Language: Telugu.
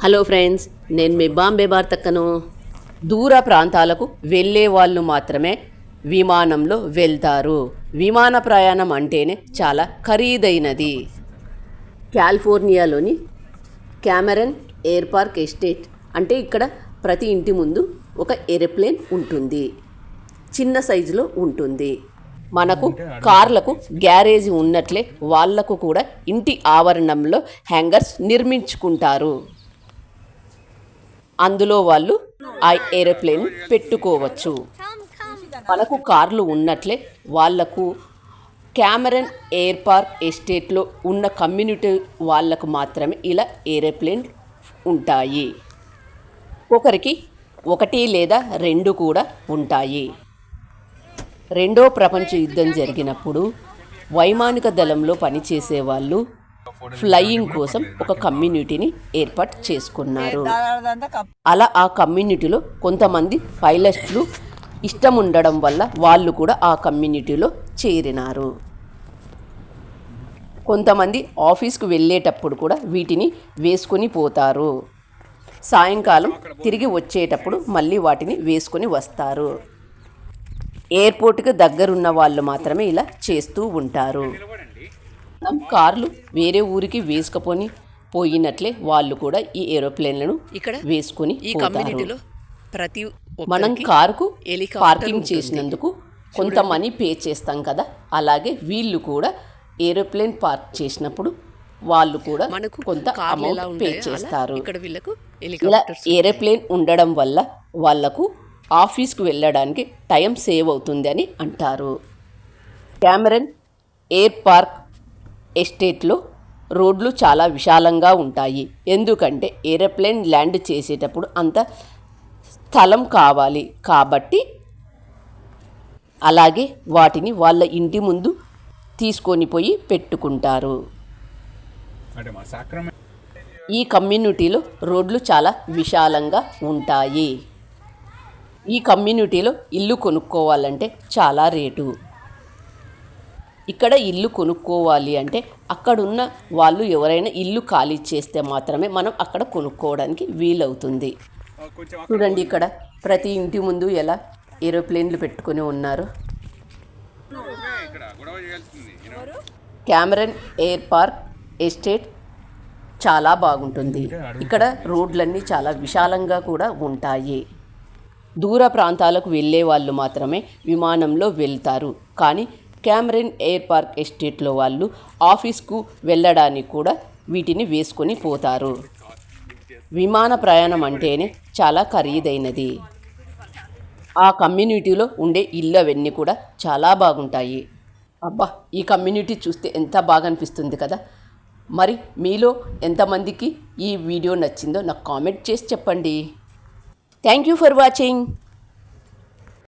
హలో ఫ్రెండ్స్ నేను మీ బాంబే బార్తక్కను దూర ప్రాంతాలకు వెళ్ళే వాళ్ళు మాత్రమే విమానంలో వెళ్తారు. విమాన ప్రయాణం అంటేనే చాలా ఖరీదైనది. కాలిఫోర్నియాలోని క్యామెరన్ ఎయిర్ పార్క్ ఎస్టేట్ అంటే ఇక్కడ ప్రతి ఇంటి ముందు ఒక ఏరోప్లేన్ ఉంటుంది. చిన్న సైజులో ఉంటుంది. మనకు కార్లకు గ్యారేజ్ ఉన్నట్లే వాళ్ళకు కూడా ఇంటి ఆవరణంలో హ్యాంగర్స్ నిర్మించుకుంటారు. అందులో వాళ్ళు ఆ ఏరోప్లేన్ పెట్టుకోవచ్చు. మనకు కార్లు ఉన్నట్లే వాళ్ళకు క్యామరన్ ఎయిర్ పార్క్ ఎస్టేట్లో ఉన్న కమ్యూనిటీ వాళ్ళకు మాత్రమే ఇలా ఏరోప్లేన్ ఉంటాయి. ఒకరికి ఒకటి లేదా రెండు కూడా ఉంటాయి. రెండో ప్రపంచ యుద్ధం జరిగినప్పుడు వైమానిక దళంలో పనిచేసే వాళ్ళు ఫ్లయింగ్ కోసం ఒక కమ్యూనిటీని ఏర్పాటు చేసుకున్నారు. అలా ఆ కమ్యూనిటీలో కొంతమంది పైలట్లు ఇష్టం ఉండడం వల్ల వాళ్ళు కూడా ఆ కమ్యూనిటీలో చేరినారు. కొంతమంది ఆఫీస్కు వెళ్ళేటప్పుడు కూడా వీటిని వేసుకొని పోతారు. సాయంకాలం తిరిగి వచ్చేటప్పుడు మళ్ళీ వాటిని వేసుకొని వస్తారు. ఎయిర్పోర్ట్కి దగ్గరున్న వాళ్ళు మాత్రమే ఇలా చేస్తూ ఉంటారు. మనం కార్లు వేరే ఊరికి వేసుకపోని పోయినట్లే వాళ్ళు కూడా ఈ ఏరోప్లేన్లను ఇక్కడ వేసుకొని ఈ. కమ్యూనిటీలో ప్రతి మనం కారుకు పార్కింగ్. చేసినందుకు కొంత మనీ పే చేస్తాం కదా. అలాగే వీళ్ళు కూడా ఏరోప్లేన్ పార్క్ చేసినప్పుడు వాళ్ళు కూడా మనకు కొంత అమౌంట్ పే చేస్తారు. ఇలా ఏరోప్లేన్ ఉండడం వల్ల వాళ్ళకు ఆఫీస్కి వెళ్ళడానికి టైం సేవ్ అవుతుంది అని అంటారు. క్యామరన్ ఎయిర్ పార్క్ ఎస్టేట్లో రోడ్లు చాలా విశాలంగా ఉంటాయి. ఎందుకంటే ఏరోప్లేన్ ల్యాండ్ చేసేటప్పుడు అంత స్థలం కావాలి కాబట్టి అలాగే వాటిని వాళ్ళ ఇంటి ముందు తీసుకొని పోయి పెట్టుకుంటారు. ఈ కమ్యూనిటీలో రోడ్లు చాలా విశాలంగా ఉంటాయి. ఈ కమ్యూనిటీలో ఇల్లు కొనుక్కోవాలంటే చాలా రేటు. ఇక్కడ ఇల్లు కొనుక్కోవాలి అంటే అక్కడున్న వాళ్ళు ఎవరైనా ఇల్లు ఖాళీ చేస్తే మాత్రమే మనం అక్కడ కొనుక్కోవడానికి వీలవుతుంది. చూడండి ఇక్కడ ప్రతి ఇంటి ముందు ఎలా ఏరోప్లేన్లు పెట్టుకొని ఉన్నారు. క్యామరన్ ఎయిర్ పార్క్ ఎస్టేట్ చాలా బాగుంటుంది. ఇక్కడ రోడ్లన్నీ చాలా విశాలంగా కూడా ఉంటాయి. దూర ప్రాంతాలకు వెళ్ళే వాళ్ళు మాత్రమే విమానంలో వెళ్తారు. కానీ క్యామరన్ ఎయిర్ పార్క్ ఎస్టేట్లో వాళ్ళు ఆఫీస్కు వెళ్ళడానికి కూడా వీటిని వేసుకొని పోతారు. విమాన ప్రయాణం అంటేనే చాలా ఖరీదైనది. ఆ కమ్యూనిటీలో ఉండే ఇల్లు అవన్నీ కూడా చాలా బాగుంటాయి. అబ్బా ఈ కమ్యూనిటీ చూస్తే ఎంత బాగా అనిపిస్తుంది కదా. మరి మీలో ఎంతమందికి ఈ వీడియో నచ్చిందో నాకు కామెంట్ చేసి చెప్పండి. Thank you for watching.